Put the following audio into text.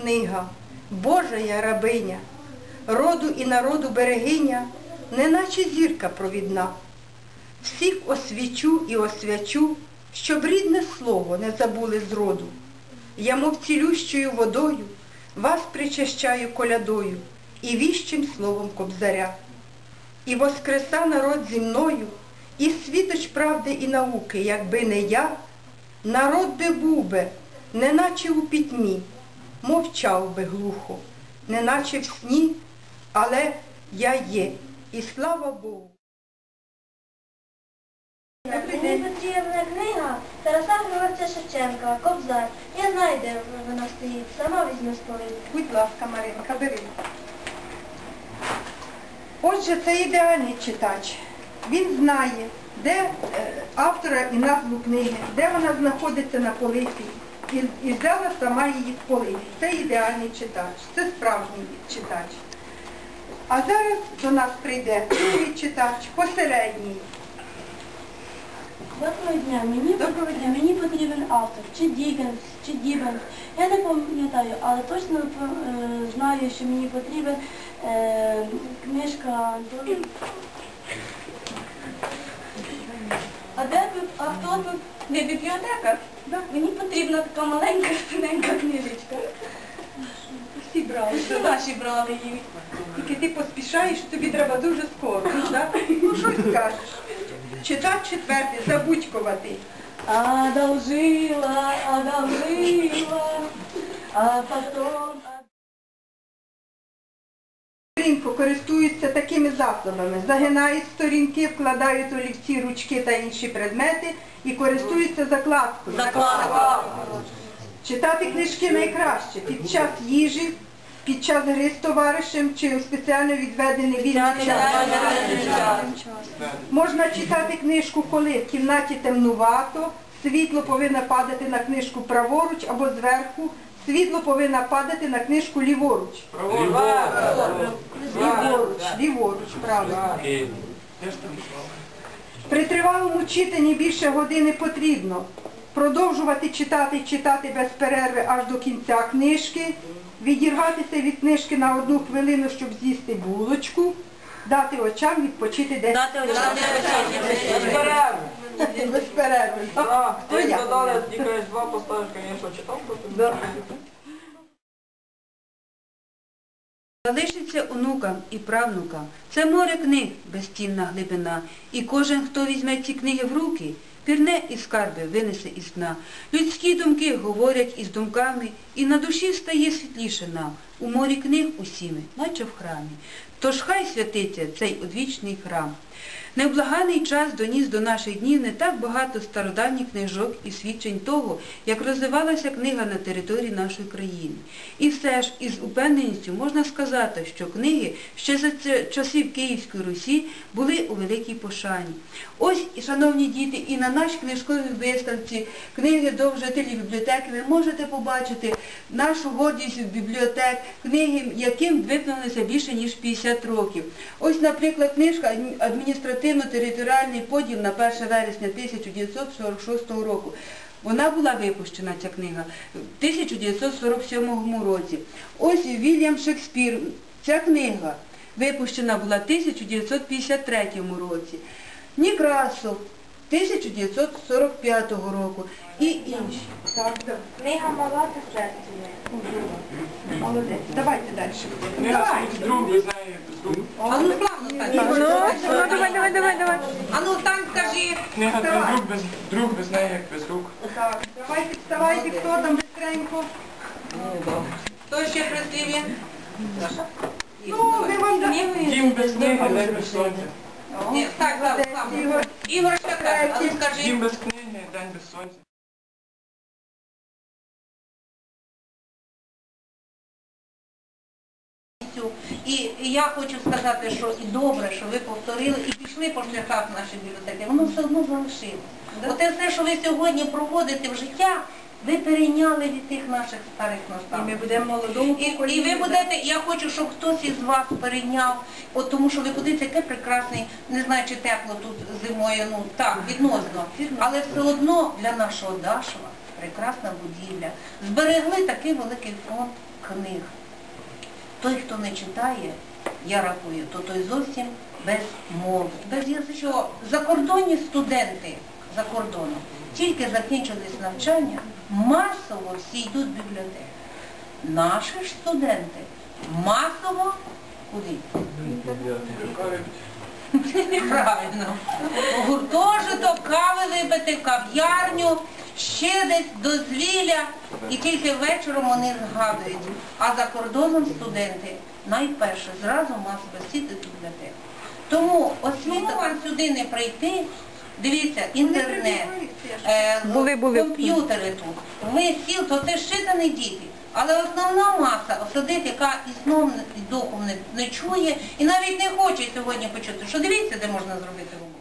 книга, Божа я рабиня, роду і народу берегиня, неначе зірка провідна. Всіх освічу і освячу, щоб рідне слово не забули зроду. Я, мов цілющою водою, вас причащаю колядою і віщим словом кобзаря. І воскреса народ зі мною, і світоч правди і науки, якби не я, народ би був би, неначе у пітьмі, мовчав би глухо, неначе в сні, але я є, і слава Богу. Мені потрібна книга Тараса Григорця Шевченка, Кобзар. Я знаю, де вона стоїть. Сама візьму з полиці. Будь ласка, Маринка, бери. Отже, це ідеальний читач. Він знає, де е, автора і назву книги, де вона знаходиться на полиці. І, і взяла сама її з полиці. Це ідеальний читач, це справжній читач. А зараз до нас прийде другий читач, посередній. Доброго дня. Мені доброго дня. Мені потрібен автор, чи Дігенс, чи Дібенс. Я не пам'ятаю, але точно е, знаю, що мені потрібен е, книжка Антона. А де а хто тут? Не бібліотекар? Да. Мені потрібна така маленька тоненька книжечка. Всі брали. Що наші брали її? Тільки ти поспішаєш, тобі треба дуже скоро. так? Ну що скажеш? Читач четвертий, забудькуватий. Одолжила, одолжила, а потом... Сторінку користуються такими засобами. Загинають сторінки, вкладають олівці, ручки та інші предмети і користуються закладкою. Читати книжки найкраще під час їжі, під час гри з товаришем чи у спеціально відведений вільний час. Можна читати книжку, коли в кімнаті темнувато, світло повинно падати на книжку праворуч або зверху, світло повинно падати на книжку ліворуч. Ліворуч, ліворуч, правильно. При тривалому читанні більше години потрібно. Продовжувати читати читати без перерви аж до кінця книжки, відірватися від книжки на одну хвилину, щоб з'їсти булочку, дати очам відпочити 10 хвилин. Без перерви. Хто Ти як? задали, тільки два поставиш, звісно, читав потім. Залишиться онукам і правнукам. Це море книг, безцінна глибина. І кожен, хто візьме ці книги в руки, пірне і скарби винесе із сна. Людські думки говорять із думками, і на душі стає світліше нам. У морі книг усі ми, наче в храмі. Тож хай святиться цей одвічний храм. Невблаганий час доніс до наших днів не так багато стародавніх книжок і свідчень того, як розвивалася книга на території нашої країни. І все ж із упевненістю можна сказати, що книги ще за часів Київської Русі були у великій пошані. Ось, шановні діти, і на нашій книжковій виставці книги довжителі бібліотеки ви можете побачити нашу гордість бібліотек, книги, яким виповнилося більше ніж 50 років. Ось, наприклад, книжка адміністративно-територіальний поділ на 1 вересня 1946 року. Вона була випущена, ця книга, в 1947 році. Ось Вільям Шекспір, ця книга випущена була в 1953 році. Некрасов 1945 року і інші. Так, так. Книга мала та. Молодець. Давайте далі. Не Давайте. друг без неї, без друг. А ну плавно так. Ну, давай, давай, давай, давай. А ну так кажи. Книга без друг без друг без неї, як без рук. Так, давайте вставайте, хто там быстренько. Хто ще працює? Ну, ми вам дамо. Дім без книги, день без сонця. Ні, Так, так, так. Ігор. Ще а ну скажи. Дім без книги, день без сонця. цю. І і я хочу сказати, що і добре, що ви повторили і пішли по шляхах нашої бібліотеки, воно все одно залишилось. Оте все, що ви сьогодні проводите в життя, ви перейняли від тих наших старих І ми будемо молодому І, і ви будете, я хочу, щоб хтось із вас перейняв, от тому що ви подивіться, яке прекрасне, не знаю, чи тепло тут зимою, ну так, відносно, але все одно для нашого Дашева прекрасна будівля. Зберегли такий великий фонд книг. Той, хто не читає, я рахую, то той зовсім без мови, без язику. Що закордонні студенти за кордоном тільки закінчились навчання, масово всі йдуть в бібліотеку. Наші ж студенти масово куди? Неправильно. Гуртожиток, кави випити, кав'ярню, ще десь дозвілля, і тільки вечором вони згадують. А за кордоном студенти найперше зразу масово сіти бібліотеку. Тому освіта сюди не прийти. Дивіться, інтернет, е, Були, були. комп'ютери тут. Ми сіл, то це щитані діти. Але основна маса сидить, яка і сном і духом не, не чує, і навіть не хоче сьогодні почути, що дивіться, де можна зробити роботу.